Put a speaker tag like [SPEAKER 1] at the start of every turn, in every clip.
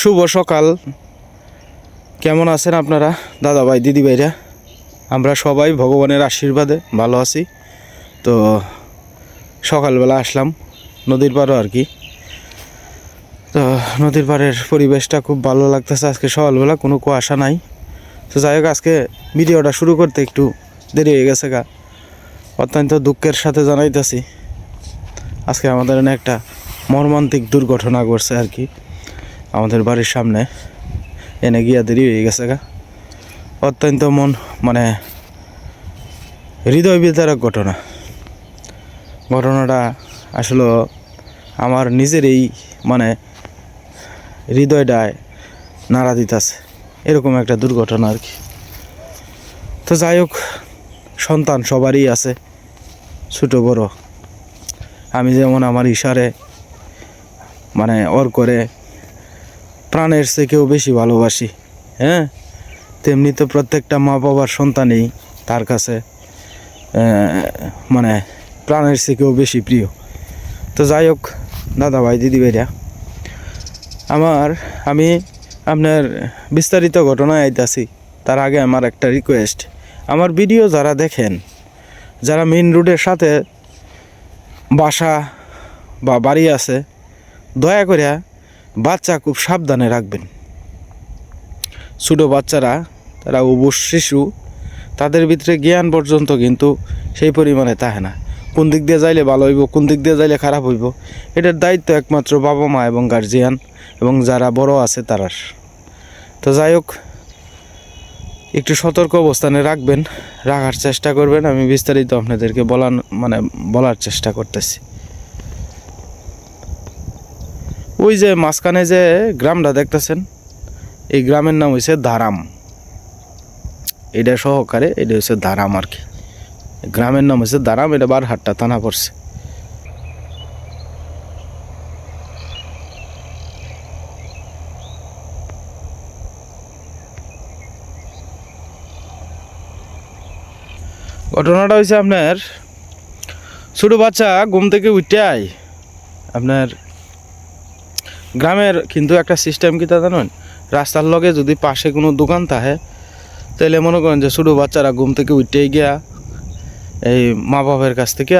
[SPEAKER 1] শুভ সকাল। কেমন আছেন আপনারা? দাদা ভাই, দিদি ভাইরা? আমরা সবাই ভগবানের আশীর্বাদে ভালো আছি। তো সকালবেলা আসলাম নদীর পাড়ও আর কি। তো নদীর পাড়ের পরিবেশটা খুব ভালো লাগতেছে। আজকে সকালবেলা কোনো কুয়াশা নাই। তো যাই হোক, আজকে ভিডিওটা শুরু করতে একটু দেরি হয়ে গেছে গা। অত্যন্ত দুঃখের সাথে জানাইতেছি। আজকে আমাদের একটা মর্মান্তিক দুর্ঘটনা ঘটছে আর কি। আমাদের বাড়ির সামনে এনে গিয়া দেরি হয়ে গেছে গা। অত্যন্ত মন মানে হৃদয় বিদারক ঘটনা। ঘটনাটা আসলে আমার নিজের এই মানে হৃদয়টায় নাড়া দিতেছে। এরকম একটা দুর্ঘটনা আর কি। তো যাই হোক, সন্তান সবারই আছে, ছোট, বড়। আমি যেমন আমার ইশারে মানে ওর করে প্রাণের থেকেও বেশি ভালোবাসি হ্যাঁ? তেমনি তো প্রত্যেকটা মা বাবার সন্তানই তার কাছে মানে প্রাণের থেকেও বেশি প্রিয়। তো যাই হোক দাদা ভাই দিদি ভাইরা আমার, আমি আপনার বিস্তারিত ঘটনায় আইতাছি, তার আগে আমার একটা রিকোয়েস্ট আমার ভিডিও যারা দেখেন, যারা মেন রোডের সাথে বাসা বা বাড়ি আছে, দয়া করে বাচ্চা খুব সাবধানে রাখবেন। ছোটো বাচ্চারা, তারা অবুজ শিশু, তাদের ভিতরে জ্ঞান পর্যন্ত কিন্তু সেই পরিমাণে তাহে না। কোন দিক দিয়ে যাইলে ভালো হইব, কোন দিক দিয়ে যাইলে খারাপ হইব, এটার দায়িত্ব একমাত্র বাবা মা এবং গার্জিয়ান এবং যারা বড় আছে তারার তো যাই হোক, একটু সতর্ক অবস্থানে রাখবেন, রাখার চেষ্টা করবেন। আমি বিস্তারিত আপনাদেরকে বলার মানে বলার চেষ্টা করতেছি। ওই যে মাঝখানে যে গ্রামটা দেখতেছেন, এই গ্রামের নাম হয়েছে ধারাম এটা সহকারে এটা হচ্ছে ধারাম আর কি। গ্রামের নাম হচ্ছে ধারাম এটা বারহাট্টা থানা পড়ছে। ঘটনাটা হয়েছে আপনার, ছোটো বাচ্চা ঘুম থেকে উঠাই আপনার গ্রামের কিন্তু একটা সিস্টেম কি তা জানেন? রাস্তার লগে যদি পাশে কোনো দোকান থাকে তাহলে মনে করেন যে ছোটো বাচ্চারা ঘুম থেকে উঠেই গিয়া এই মা বাবার কাছ থেকে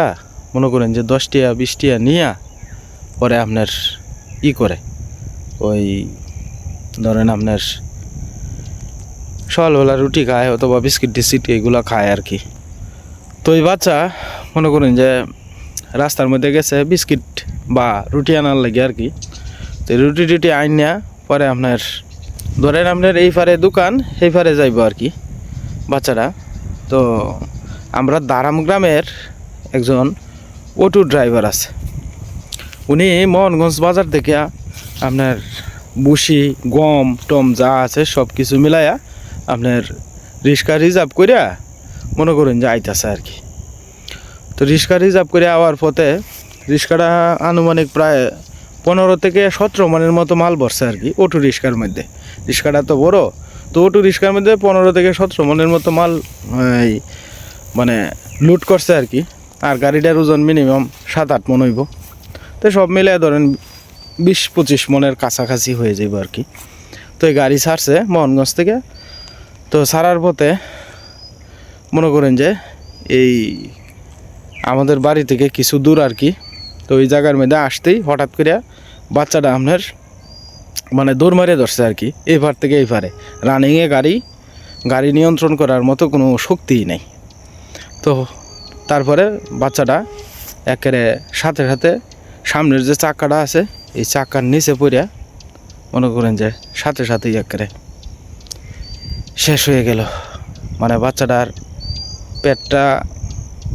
[SPEAKER 1] মনে করেন যে দশটিয়া, বিশটিয়া বিশ নিয়া পরে আপনার ই করে। ওই ধরেন আপনার সকালবেলা রুটি খায় অথবা বিস্কিট টিস্কিট এগুলো খায় আর কি। তো ওই বাচ্চা মনে করেন যে রাস্তার মধ্যে গেছে, বিস্কিট বা রুটি আনার লাগে আর কি। তো রুটি টুটি আইন নেয়া পরে আপনার ধরেন আপনার এই পারে দোকান, সেই পারে যাইব আর কি, বাচ্চারা। তো আমরা দারাম গ্রামের একজন অটো ড্রাইভার আছে। উনি মোহনগঞ্জ বাজার থেকে আপনার বুসি গম, টম যা আছে সব কিছু মিলাইয়া আপনার রিক্সা রিজার্ভ করিয়া মনে করেন যে আইতাছে আর কি। তো রিক্সা রিজার্ভ করে আওয়ার পথে রিক্সাটা আনুমানিক প্রায় পনেরো থেকে সতেরো মনের মতো মাল ভরছে আর কি অটো রিক্সার মধ্যে। রিক্সাটা তো বড় তো অটো রিক্সার মধ্যে পনেরো থেকে সতেরো মনের মতো মাল এই, মানে লুট করছে আর কি। আর গাড়িটার ওজন মিনিমাম সাত আট মন হইব। তো সব মিলে ধরেন বিশ পঁচিশ মনের কাছাকাছি হয়ে যাইব আর কি। তো এই গাড়ি ছাড়ছে মোহনগঞ্জ থেকে। তো ছাড়ার পথে মনে করেন যে এই আমাদের বাড়ি থেকে কিছু দূর আর কি তো ওই জায়গার মধ্যে আসতেই হঠাৎ করে বাচ্চাটা আপনার মানে দৌড় মারে ধরছে আর কি এই পার থেকে এই পারে রানিংয়ে গাড়ি গাড়ি নিয়ন্ত্রণ করার মতো কোনো শক্তিই নেই। তো তারপরে বাচ্চাটা একেবারে সাথে সাথে সামনের যে চাকাটা আছে, এই চাকার নিচে পড়িয়া মনে করেন যে সাথে সাথেই একেবারে শেষ হয়ে গেল। মানে বাচ্চাটার পেটটা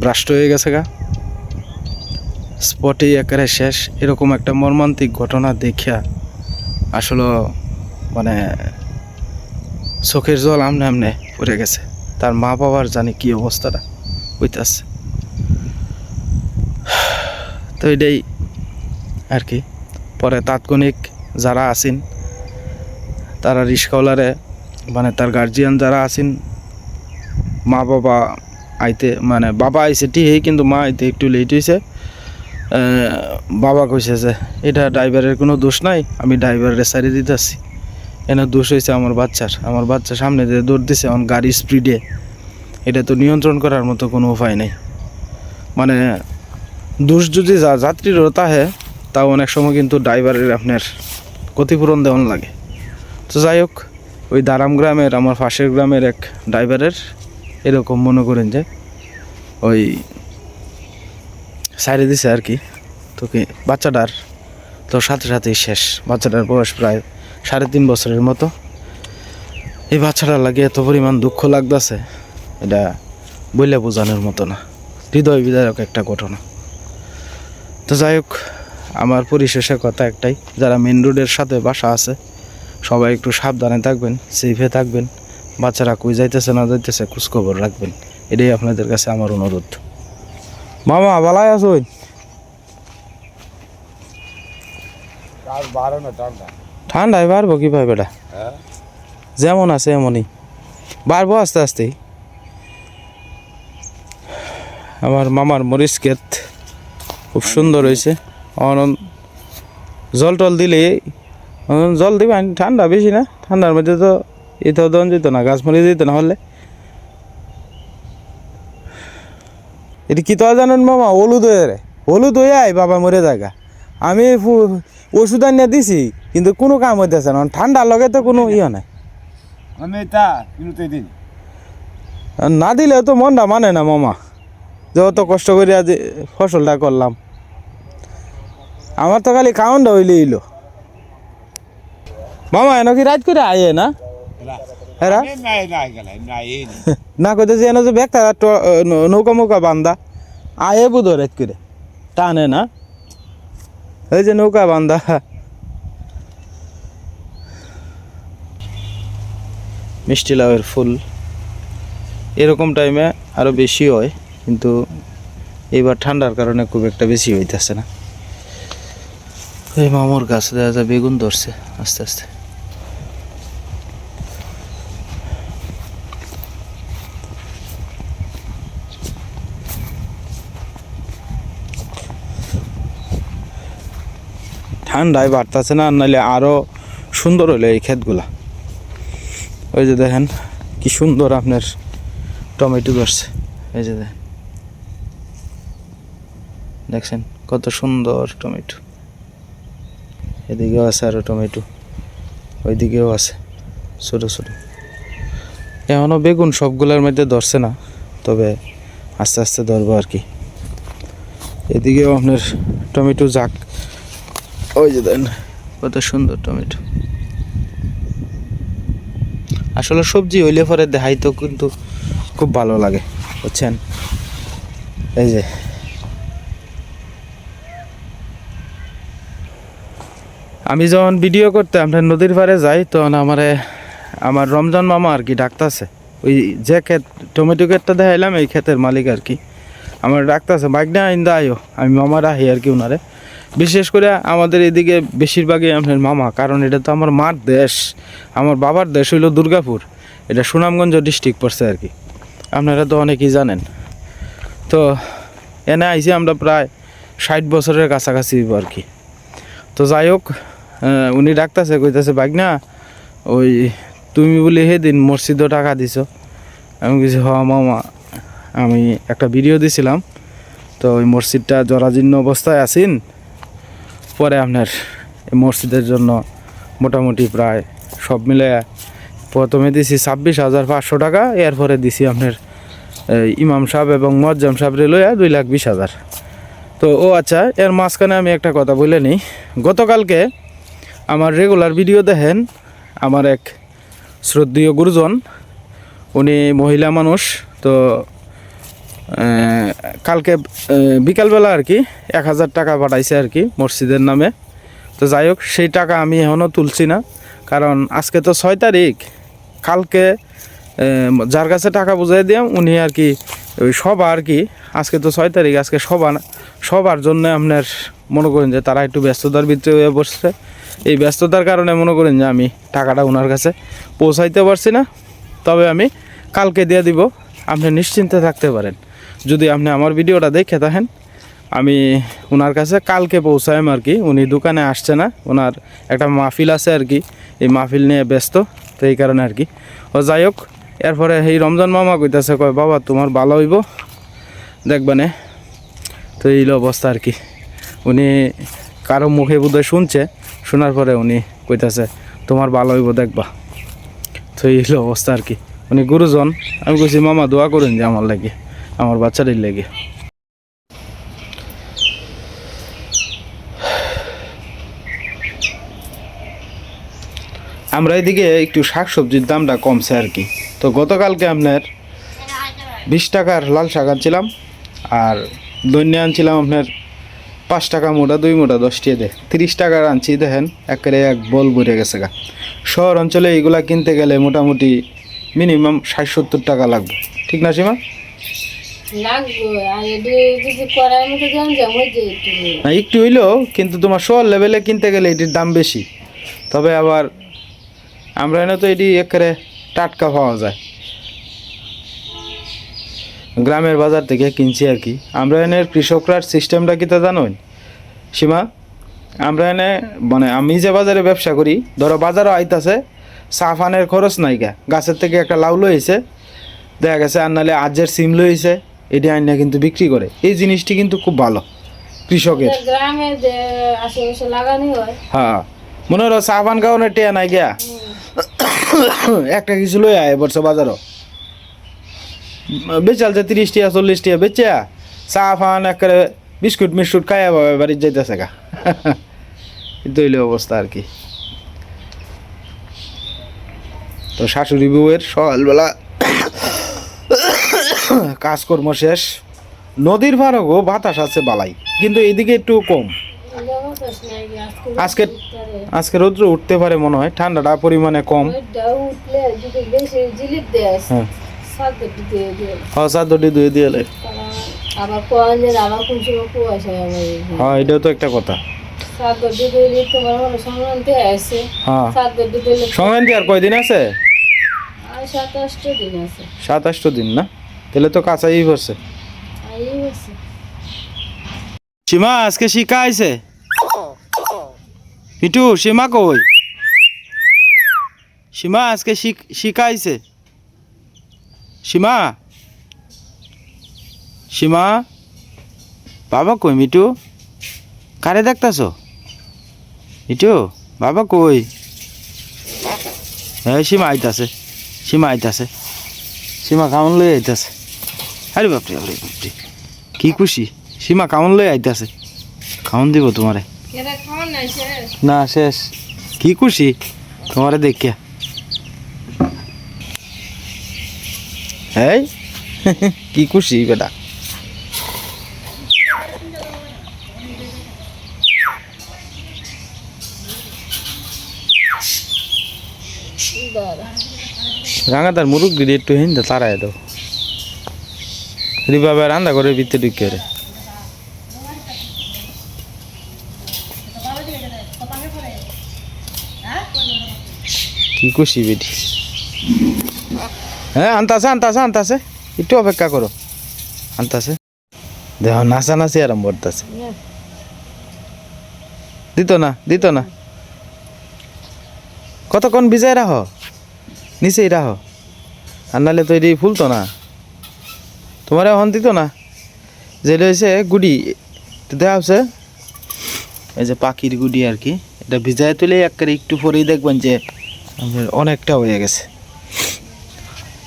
[SPEAKER 1] ব্রাস্ট হয়ে গেছে গা। স্পটেই একেবারে শেষ। এরকম একটা মর্মান্তিক ঘটনা দেখিয়া আসলে মানে চোখের জল আমনে আমনে পড়ে গেছে। তার মা বাবার জানি কি অবস্থাটা হইতাছে। তো এটাই আর কি। পরে তাৎক্ষণিক যারা আছেন, তারা রিক্সাওয়ালারে মানে তার গার্জিয়ান যারা আছেন, মা বাবা আইতে মানে বাবা আইছে ঠিকই, কিন্তু মা আইতে একটু লেট হয়েছে বাবা কইছে যে, এটা ড্রাইভারের কোনো দোষ নাই, আমি ড্রাইভারের সারি দিতেছি। এনে দোষ হয়েছে আমার বাচ্চার। আমার বাচ্চা সামনে দিয়ে দৌড় দিছে আমার গাড়ি স্পিডে এটা তো নিয়ন্ত্রণ করার মতো কোনো উপায় নেই। মানে দোষ যদি যা যাত্রীরও তাহে তাও অনেক সময় কিন্তু ড্রাইভারের আপনার ক্ষতিপূরণ দেওয়ান লাগে। তো যাই হোক, ওই দারাম গ্রামের, আমার পাশের গ্রামের এক ড্রাইভারের এরকম মনে করেন যে, ওই সাইডে দিছে আর কি। তোকে বাচ্চাটার তো সাথে সাথেই শেষ। বাচ্চাটার বয়স প্রায় সাড়ে তিন বছরের মতো। এই বাচ্চাটার লাগে এত পরিমাণ দুঃখ লাগতেছে, এটা বইলে বোঝানোর মতো না। হৃদয় বিদায়ক একটা ঘটনা। তো যাই হোক, আমার পরিশেষে কথা একটাই, যারা মেন রোডের সাথে বাসা আছে, সবাই একটু সাবধানে থাকবেন সেফে থাকবেন। বাচ্চারা কই যাইতেছে না যাইতেছে, খোঁজখবর রাখবেন। এটাই আপনাদের কাছে আমার অনুরোধ। মামা
[SPEAKER 2] না ঠান্ডা।
[SPEAKER 1] ঠান্ডায় বাড়বো কীভাবে বেটা?
[SPEAKER 2] হ্যাঁ?
[SPEAKER 1] যেমন আছে এমনই। বাড়বো আস্তে আস্তে। আমার মামার মরিচ ক্ষেত খুব সুন্দর হয়েছে। অন- জল টল দিলে জল দিবে ঠান্ডা বেশি না। ঠান্ডার মধ্যে তো এটাও দেওয়া যেত না গাছ মরে যেত না হলে। এটা কি তো জানেন মামা? হলুদ হয়ে রে। হলুদ হয়ে আয় বাবা মরে জায়গা আমি ওষুধ আনিয়ে দিছি কিন্তু কোনো কাম হইতেছে না। ঠান্ডার লগে তো কোনো ইয়ে নাই।
[SPEAKER 2] আমি তা দিন
[SPEAKER 1] না দিলে তো মনটা মানে না মামা। যে অত কষ্ট করে আজ ফসলটা করলাম। আমার তো খালি কাউন্টটা হইলে। ইলো মামা এনে কি রাত করে আয়ে না?
[SPEAKER 2] এই নি।
[SPEAKER 1] কইতে যে যে ব্যাগটা ট- নৌকা মৌকা বান্দা। আয়ে বুধ রাত করে। টানে না। এই যে নৌকা বান্দা। মিষ্টি লাউয়ের ফুল। এরকম টাইমে আরও বেশি হয় কিন্তু এইবার ঠান্ডার কারণে খুব একটা বেশি হইতেছে না। এই মামুর গাছ দেখা যায় বেগুন ধরছে আস্তে আস্তে। ঠান্ডায় বাড়তেছে না নাহলে আরও সুন্দর হলো এই ক্ষেতগুলা। ওই যে দেখেন, কি সুন্দর আপনার টমেটো ধরছে। এই যে দেখেন। দেখছেন কত সুন্দর টমেটো। এদিকেও আছে আরও টমেটো, ওইদিকেও আছে ছোটো ছোটো। এখনও বেগুন সবগুলোর মধ্যে ধরছে না, তবে আস্তে আস্তে ধরবো আর কি। এদিকেও আপনার টমেটো যাক। ওই যে দেন। কত সুন্দর টমেটো। আসলে সবজি হইলে পরে দেখাই তো কিন্তু খুব ভালো লাগে, বুঝছেন? এই যে। আমি যখন ভিডিও করতে আমরা নদীর পাড়ে যাই, তখন আমারে, আমার রমজান মামা আর কি ডাকতেছে। ওই যে ক্ষেত, টমেটো ক্ষেতটা দেখাইলাম, এই ক্ষেতের মালিক আর কি। আমার ডাকতেছে বাইক না আইন্দা আইও। আমি মামার আহি আর কি ওনারে বিশেষ করে আমাদের এদিকে বেশিরভাগই আপনার মামা, কারণ এটা তো আমার মার দেশ। আমার বাবার দেশ হইল দুর্গাপুর। এটা সুনামগঞ্জ ডিস্ট্রিক্ট পড়ছে আর কি। আপনারা তো অনেকেই জানেন। তো এনে আইছি আমরা প্রায় ষাট বছরের কাছাকাছি আর কি। তো যাই হোক উনি ডাকতেছে, কইতাছে বাইক না ওই তুমি বলি সেদিন মসজিদও টাকা দিছ। আমি কিছু হ মামা, আমি একটা ভিডিও দিছিলাম। তো ওই মসজিদটা জরাজীর্ণ অবস্থায় আছেন। পরে আপনার মসজিদের জন্য মোটামুটি প্রায় সব মিলে প্রথমে দিছি ছাব্বিশ হাজার পাঁচশো টাকা, এরপরে দিছি আপনার ইমাম সাহেব এবং মজ্জাম সাহেব লইয়া দুই লাখ বিশ হাজার। তো ও আচ্ছা এর মাঝখানে আমি একটা কথা বলে নিই। গতকালকে আমার রেগুলার ভিডিও দেখেন আমার এক শ্রদ্ধীয় গুরুজন, উনি মহিলা মানুষ, তো কালকে বিকালবেলা আর কি এক হাজার টাকা পাঠাইছে আর কি মসজিদের নামে। তো যাই হোক, সেই টাকা আমি এখনও তুলছি না। কারণ আজকে তো ছয় তারিখ। কালকে যার কাছে টাকা বুঝাই দিলাম উনি আর কি ওই সভা আর কি, আজকে তো ছয় তারিখ, আজকে সভা সবার জন্য আপনার মনে করেন যে তারা একটু ব্যস্ততার ভিতরে হয়ে বসছে। এই ব্যস্ততার কারণে মনে করেন যে আমি টাকাটা ওনার কাছে পৌঁছাইতে পারছি না। তবে আমি কালকে দিয়ে দিব। আপনি নিশ্চিন্তে থাকতে পারেন। যদি আপনি আমার ভিডিওটা দেখে থাকেন, আমি ওনার কাছে কালকে পৌঁছাইম আর কি। উনি দোকানে আসছে না ওনার একটা মাহফিল আছে আর কি। এই মাহফিল নিয়ে ব্যস্ত, তো এই কারণে আর কি। ও যাই হোক, এরপরে এই রমজান মামা কইতাছে, কয়, বাবা, তোমার ভালো হইব? দেখবানে তো এই অবস্থা আর কি। উনি কারও মুখে বোধহয় শুনছে, শোনার পরে উনি কইতাছে, তোমার ভালো হইব, দেখবা। তো এই অবস্থা আর কি। উনি গুরুজন, আমি কইছি, মামা, দোয়া করেন যে আমার লাগে। আমার বাচ্চাদের লেগে। আমরা এদিকে একটু শাক সবজির দামটা কমছে আর কি। তো গতকালকে আপনার বিশ টাকার লাল শাক আনছিলাম আর দৈন্য আনছিলাম আপনার পাঁচ টাকা মোটা, দুই মোটা, দশ টিয়া দে তিরিশ টাকার আনছি, দেখেন, একেবারে এক বল ভরে গেছে গা। শহর অঞ্চলে এগুলা কিনতে গেলে মোটামুটি মিনিমাম ষাট সত্তর টাকা লাগবে। ঠিক না সীমা? একটু হইলেও কিন্তু তোমার শহর লেভেলে কিনতে গেলে এটির দাম বেশি। তবে আবার আমরা এনে তো এটি একেবারে টাটকা পাওয়া যায়। গ্রামের বাজার থেকে কিনছি আর কি। আমরা এনে কৃষকরার সিস্টেমটা কি তা জানোই? সীমা, আমরা এনে মানে আমি যে বাজারে ব্যবসা করি, ধরো বাজারও আইতাছে সাফানের খরচ নাই গা। গাছের থেকে একটা লাউ লইছে, দেখা গেছে আর নাহলে আজের সিম লইছে। এটি আইনা কিন্তু বিক্রি করে। এই জিনিসটি কিন্তু খুব ভালো কৃষকের।
[SPEAKER 3] গ্রামে আশেপাশে লাগানো হয়।
[SPEAKER 1] হ্যাঁ মনে হলো সাবান খাওয়ানোর টিয়া নাই গিয়া। একটা কিছু লই আয় বর্ষ বাজারও। বেচাল যে তিরিশ টিয়া চল্লিশ টিয়া বেচে চা ফান একেবারে বিস্কুট মিস্কুট খাইয়া বাবা বাড়ির যাইতেছে গা। হইলে অবস্থা আর কি। তো শাশুড়ি বউয়ের সকালবেলা কাজকর্ম শেষ। নদীর ভাড়া গো বাতাস আছে বালাই, কিন্তু এদিকে একটু কম।
[SPEAKER 3] আজকে
[SPEAKER 1] আজকে রৌদ্র উঠতে পারে মনে হয়, ঠান্ডাটা পরিমাণে কম।
[SPEAKER 3] দেয়
[SPEAKER 1] হ্যাঁ
[SPEAKER 3] সাত দিয়ে
[SPEAKER 1] হ্যাঁ হ্যাঁ তো একটা কথা। হ্যাঁ। আর কয়দিন আছে? সাতাশটো দিন না? তাহলে তো কাঁচাই পড়ছে সীমা আজকে শিকা আইছে? মিটু সীমা কই? সীমা আজকে শিক- শিকা আইছে? সীমা? সীমা? বাবা কই মিটু কারে দেখতাছ? মিটু বাবা কই? হ্যাঁ সীমা আইতাছে সীমা আইতাছে। সীমা কামন লই আইতাছে। আরে বাপরে আরে বাপরে। কি খুশি। সীমা কামন লই আইতাছে। খাওন দিব তোমারে। না শেষ। কি খুশি? তোমারে দেখিয়া। এই কি খুশি বেটা।
[SPEAKER 3] দাঁড়া
[SPEAKER 1] রাঙা তার মুরুখ দিদি একটু হিন্দে তারাই দাও। রিবাবে রান্না করে, ভিতরে ঢুকে রে। কি খুশি বেটি? হ্যাঁ আনতাছে আনতাছে আনতাছে। একটু অপেক্ষা করো। আনতাছে। দেহ নাচা নাচি আরম্ভ করতেছে। দিত না দিত না। কতক্ষণ ভিজাই রাখো? নিচেই রাখো। আর নাহলে তো এটি ফুলতো না। তোমার এখন দিত না। যেটা হয়েছে গুড়ি। দেখা হচ্ছে। এই যে পাখির গুড়ি আর কি। এটা ভিজাই তুলে একেবারে একটু পরেই দেখবেন যে অনেকটা হয়ে গেছে।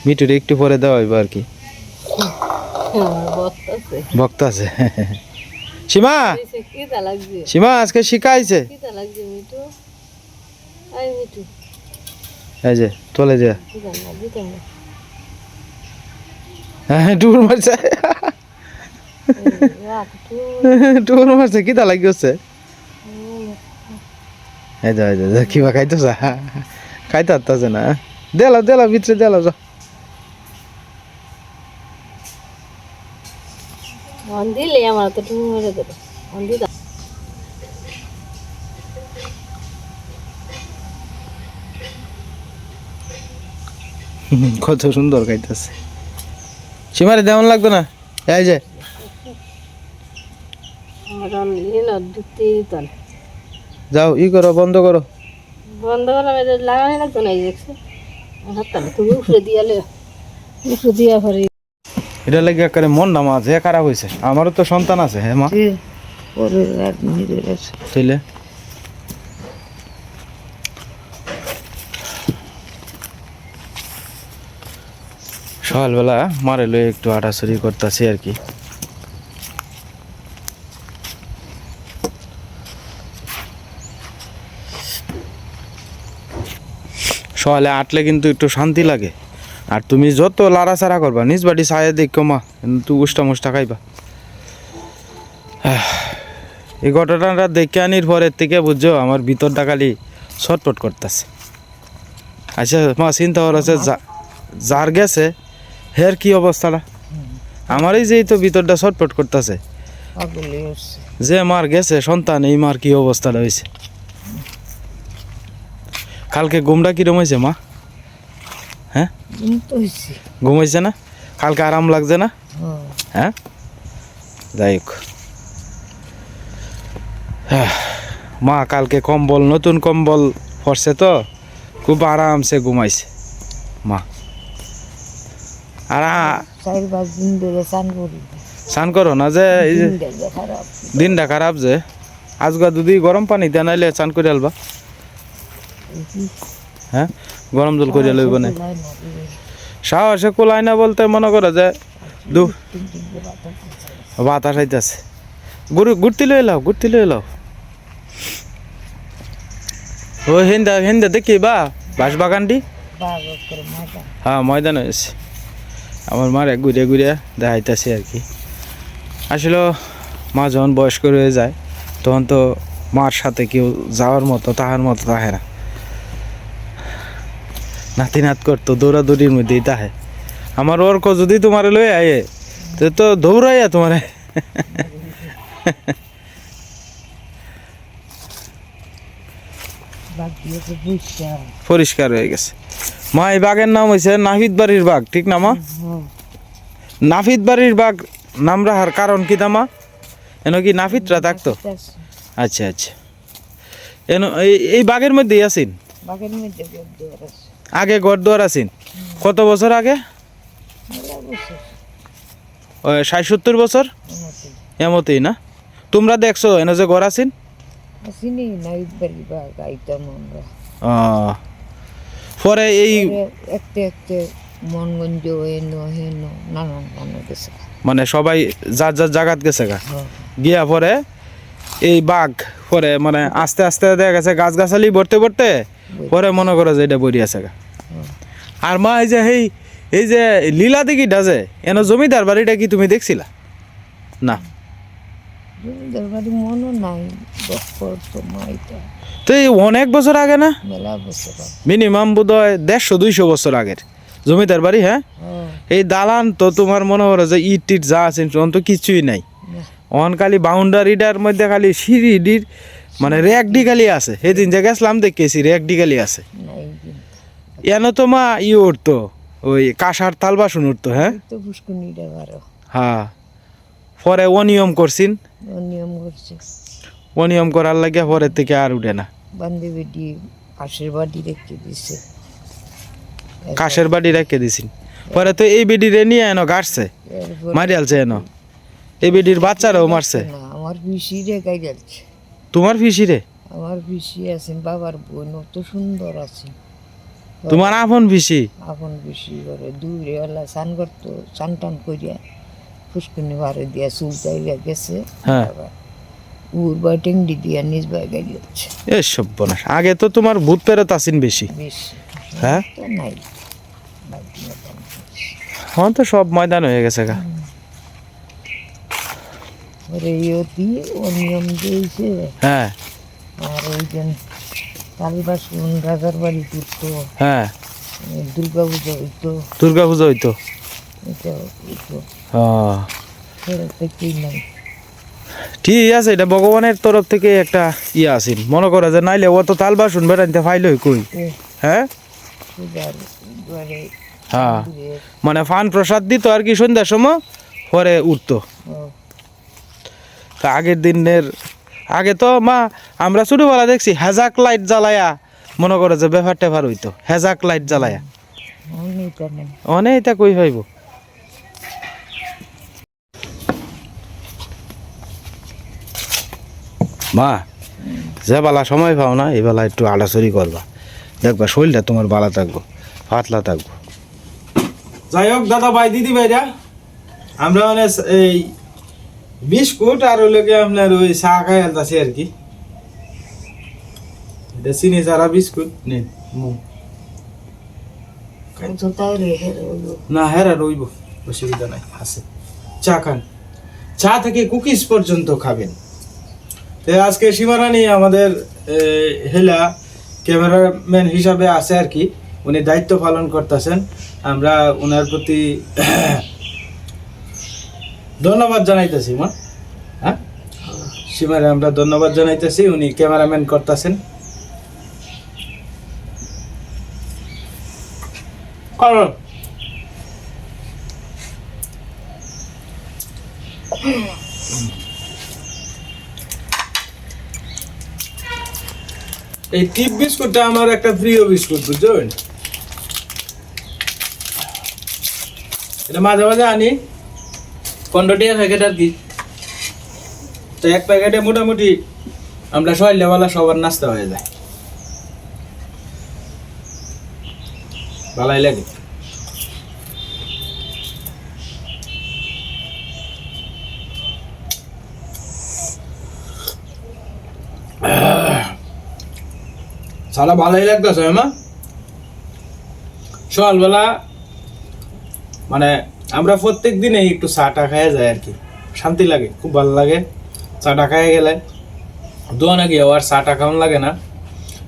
[SPEAKER 1] মিটুরে একটু পরে দেওয়া হইব আর কি। ভক্ত আছে। সীমা! সীমা, আজকে শিখাইছে এই যে চলে যা। হ্যাঁ টুর মারছে।
[SPEAKER 3] রাখ তুই
[SPEAKER 1] টুর মারছে কিতা লাগিয়েছে এই যা এই যা, কিবা খাইতেছ। খাইতে পারতেছে না। দেলা দেলা ভিতরে দেলা যা।
[SPEAKER 3] দিলে আমার তো তুমি মেরে দেবে।
[SPEAKER 1] কত সুন্দর খাইতেছে। সীমারে তেমন লাগতো না। এই যে। যাও ই করো বন্ধ করো।
[SPEAKER 3] বন্ধ এটা লাগানি লাগতো না এই দেখছে? হাতটা তুমি উপরে দিয়ে লে দিয়া পরে
[SPEAKER 1] এটা লাগে একেবারে মন না মা যে খারাপ হয়েছে আমারও তো সন্তান আছে হ্যাঁ মা? তাইলে? সকালবেলা মারে লই একটু আটাছড়ি করতেছি আর কি। সকালে আটলে কিন্তু একটু শান্তি লাগে। আর তুমি যত লাড়াচাড়া করবা, নিজ বাড়ি ছায়া দেখো মা, কিন্তু উষ্টা মুষ্টা খাইবা এই ঘটনাটা দেখে আনির পরের থেকে বুঝছ, আমার ভিতরটা খালি ছটপট করতেছে। আচ্ছা মা, চিন্তা করেছে যার গেছে হের কি অবস্থাটা? আমারই যেই তো ভিতরটা ছটপট করতেছে। যে মার গেছে সন্তান এই মার কি অবস্থাটা হয়েছে? কালকে ঘুমটা কিরম হয়েছে মা? হ্যাঁ?
[SPEAKER 3] তো হয়েছে।
[SPEAKER 1] ঘুমাইছে না? কালকে আরাম লাগছে না? হ্যাঁ। যাই হোক। হ্যাঁ, মা কালকে কম্বল নতুন কম্বল পরছে তো? খুব আরামসে ঘুমাইছে। মা। আর
[SPEAKER 3] পাঁচ দিন ধরে চান করি।
[SPEAKER 1] স্নান করো না যে
[SPEAKER 3] দিনটা খারাপ।
[SPEAKER 1] যে। আজগা যদি গরম পানি দেয় নাইলে চান করে আলবা। হ্যাঁ? গরম জল করে লইব না। সাহসে কোলাই না বলতে মনে করো যে দু বাতাস আইতাছে গুরু ঘুরতে লই লাও ঘুরতে লই লাও। ও হিন্দা হিন্দা দেখি বা বাঁশ বাগানটি হ্যাঁ ময়দান হয়েছে। আমার মার এক ঘুরে ঘুরে দেখাইতেছে আর কি। আসলে মা যখন বয়স্ক রয়ে যায় তখন তো মার সাথে কেউ যাওয়ার মতো তাহার মতো তাহে না। নাতি নাত করতো দৌড়াদৌড়ির মধ্যেই তাহে। আমার অর্ক যদি তোমার লয়ে আয়ে তো তো দৌড়াইয়া তোমারে। পরিষ্কার হয়ে গেছে। মা এই বাঘের নাম হয়েছে নাফিদ বাড়ির বাঘ ঠিক না মা? নাফিদ বাড়ির বাঘ নাম রাখার কারণ কি তা মা? এন কি নাফিদরা থাকতো? আচ্ছা আচ্ছা। এন এই বাগের মধ্যেই আছেন?
[SPEAKER 3] আছে।
[SPEAKER 1] আগে গড়দুয়ার আছেন? কত বছর আগে? ষাট সত্তর বছর? এমতেই না? তোমরা দেখছ এনে যে ঘর আছেন?
[SPEAKER 3] আসিনি নাইট বাড়ি আমরা।
[SPEAKER 1] পরে এই
[SPEAKER 3] পরে একটু একটু মনগঞ্জ হেন হেন নানান নানা গেছে।
[SPEAKER 1] মানে সবাই যার যার জায়গাত গেছে গা।
[SPEAKER 3] হ্যাঁ।
[SPEAKER 1] গিয়া পরে এই বাঘ পরে মানে আস্তে আস্তে দেখা গেছে গাছ গাছালি ভরতে ভরতে পরে মনে করো যে এটা বড়ি আছে গা। আর মা এই যে এই এই যে লীলা দিঘিটা ডাজে এন জমিদার বাড়িটা কি তুমি দেখছিলা? না।
[SPEAKER 3] জমিদার বাড়ি মনও নাই বছর তো
[SPEAKER 1] এই অনেক বছর আগে না। মিনিমাম বোধ হয় দেড়শো দুইশো বছর আগের। জমিদার বাড়ি হ্যাঁ?
[SPEAKER 3] হ্যাঁ,
[SPEAKER 1] এই দালান তো তোমার মনে করো যে ইট টিট যা আছে তো কিছুই নাই। অন খালি বাউন্ডারিটার মধ্যে খালি সিঁড়িডির মানে র্যাকডি খালি আছে। সেদিন যে গেছিলাম দেখেছি র্যাকডি খালি আছে। এন তো মা ই উঠতো ওই কাঁসার থাল বাসন উঠতো হ্যাঁ? হ্যাঁ। পরে অনিয়ম করছিন?
[SPEAKER 3] নিয়ম করছে
[SPEAKER 1] অনিয়ম করার লাগে পরের থেকে আর উঠে না।
[SPEAKER 3] বান্ধবী বেটি পাশের বাড়ি রেখে দিছে।
[SPEAKER 1] কাশের বাড়ি রেখে দিছিন পরে তো এই বেডিরে নিয়ে এনো গাড়ছে
[SPEAKER 3] এরপর
[SPEAKER 1] মারি আলছে এনো এই বেডির বাচ্চারাও মারছে।
[SPEAKER 3] আমার পিসি রেখাই যাচ্ছে
[SPEAKER 1] তোমার ফিসি রে
[SPEAKER 3] আমার পিসি আছেন বাবার বোন অত সুন্দর আছে।
[SPEAKER 1] তোমার আপন ফিসি
[SPEAKER 3] আপন পিসি করে দূরে ওলা স্নান করতো স্নান টান করিয়া পুষ্কুনি বারে দিয়া চুল চাইলে গেছে।
[SPEAKER 1] হ্যাঁ।
[SPEAKER 3] আবার উর বা টেংডি দিয়া নিজ বাই গাই যাচ্ছে
[SPEAKER 1] এ আগে তো তোমার ভূত পেরত আসিন বেশি। হ্যাঁ?
[SPEAKER 3] নাই।
[SPEAKER 1] হ্যাঁ তো সব ময়দান হয়ে গেছে গা।
[SPEAKER 3] ওরে ইয়তি ও নিয়ম দিয়েছে।
[SPEAKER 1] হ্যাঁ।
[SPEAKER 3] আর ওই যে কালবাসন রাজার বাড়ি ঘুরতো
[SPEAKER 1] হ্যাঁ।
[SPEAKER 3] দুর্গা পুজো হইতো।
[SPEAKER 1] দুর্গা পুজো হইতো।
[SPEAKER 3] এটা হইতো।
[SPEAKER 1] হ্যাঁ।
[SPEAKER 3] ফেরত থেকেই নাই।
[SPEAKER 1] ঠিক আছে এটা ভগবানের তরফ থেকে একটা ইয়ে আসিন মনে করে যে নাইলে ও তো তাল বাসন বেড়াইতে ফাইল কই। হ্যাঁ? হ্যাঁ। মানে ফান প্রসাদ দিত আর কি সন্ধ্যার সময় পরে উঠতো। তা আগের দিনের আগে তো মা আমরা ছোটোবেলা দেখছি হেজাক লাইট জ্বালায়া মনে করে যে ব্যাপার ট্যাপার হইতো হেজাক লাইট জ্বালায়া।
[SPEAKER 3] অনেক
[SPEAKER 1] এটা কই হইব? মা যে বালা সময় পাও না এই বেলা একটু আড়াচড়ি করবা। দেখবা শরীরটা তোমার বালা থাকব পাতলা থাকব। যাই হোক দাদা ভাই দিদি ভাইরা আমরা মানে এই বিস্কুট আর ওই লোকে আপনার ওই চা খাই আলতাছি আর কি। এটা চিনি সারা বিস্কুট নিন
[SPEAKER 3] তাহলে
[SPEAKER 1] না হেরা রইব অসুবিধা নাই আছে। চা খান। চা থেকে কুকিজ পর্যন্ত খাবেন। আজকে সীমারানি আমাদের হেলা ক্যামেরাম্যান হিসাবে আছে আর কি। উনি দায়িত্ব পালন করতেছেন। আমরা ওনার প্রতি ধন্যবাদ জানাইতেছি, মা। হ্যাঁ? সীমারে আমরা ধন্যবাদ জানাইতেছি, উনি ক্যামেরাম্যান করতেছেন। কারণ এই টিপ বিস্কুটটা আমার একটা প্রিয় বিস্কুট বুঝলেন এটা মাঝে মাঝে আনি। পনেরো টাকা প্যাকেট আর কি। তো এক প্যাকেটে মোটামুটি আমরা সবাই লেবালা সবার নাস্তা হয়ে যায়। ভালোই লাগে। সারা ভালোই লাগতেছে মা? সকালবেলা মানে আমরা প্রত্যেক দিনে একটু চাটা খাইয়া যায় আর কি। শান্তি লাগে খুব ভালো লাগে চাটা খাইয়া গেলে। দোয়ানা গিয়ে আর চাটা খাওয়ান লাগে না।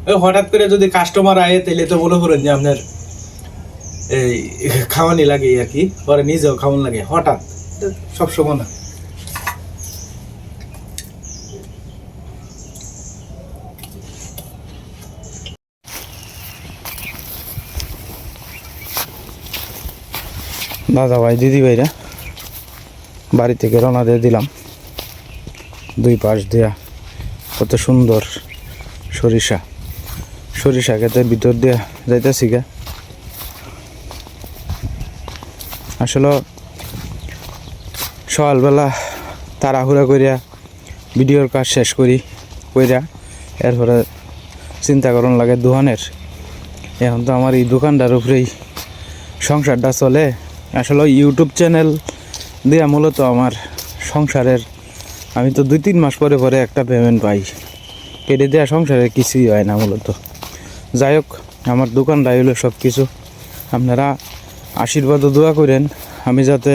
[SPEAKER 1] ওই হঠাৎ করে যদি কাস্টমার আয়ে তাহলে তো বলে করেন যে আপনার এই খাওয়ানি লাগে আর কি পরে নিজেও খাওয়ান লাগে হঠাৎ। সব সময় না। দাদা ভাই, দিদি ভাইরা। বাড়ি থেকে রওনা দিয়ে দিলাম। দুই পাশ দেয়া কত সুন্দর সরিষা। সরিষা ক্ষেতের ভিতর দিয়ে যাইতেছি গা। আসলে সকালবেলা তাড়াহুড়া করিয়া ভিডিওর কাজ শেষ করি, কইরা এরপরে চিন্তা করন লাগে দোকানের এখন তো আমার এই দোকানটার উপরেই সংসারটা চলে। আসলে ইউটিউব চ্যানেল দিয়ে মূলত আমার সংসারের, আমি তো দুই তিন মাস পরে পরে একটা পেমেন্ট পাই। কেটে দেওয়া সংসারে কিছুই হয় না মূলত। যাই হোক, আমার দোকানটাই হলো সব কিছু আপনারা আশীর্বাদ দোয়া করেন, আমি যাতে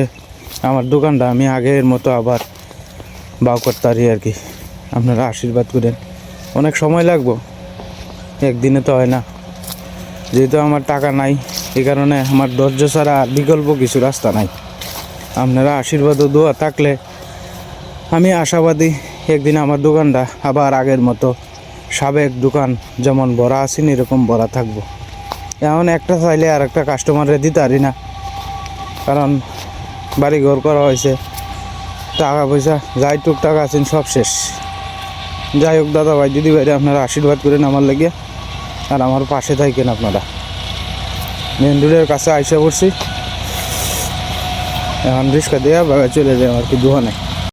[SPEAKER 1] আমার দোকানটা আমি আগের মতো আবার বাউ করতে পারি আর কি। আপনারা আশীর্বাদ করেন। অনেক সময় লাগবো। একদিনে তো হয় না। যেহেতু আমার টাকা নাই এই কারণে আমার ধৈর্য ছাড়া আর বিকল্প কিছু রাস্তা নাই। আপনারা আশীর্বাদ ও দোয়া থাকলে আমি আশাবাদী একদিন আমার দোকানটা আবার আগের মতো সাবেক দোকান যেমন বড়া আছেন, এরকম বড়া থাকব। এমন একটা চাইলে আর একটা কাস্টমারে দিতে পারি না। কারণ বাড়ি ঘর করা হয়েছে টাকা পয়সা যাই টুকটাক আছেন সব শেষ। যাই হোক দাদা ভাই দিদি ভাইরা আপনারা আশীর্বাদ করেন আমার লেগে। আর আমার পাশে থাকেন আপনারা। মেন রোডের কাছে আইসা পড়ছি। এখন রিক্সা দেওয়া চলে যায় আর কি দোকানে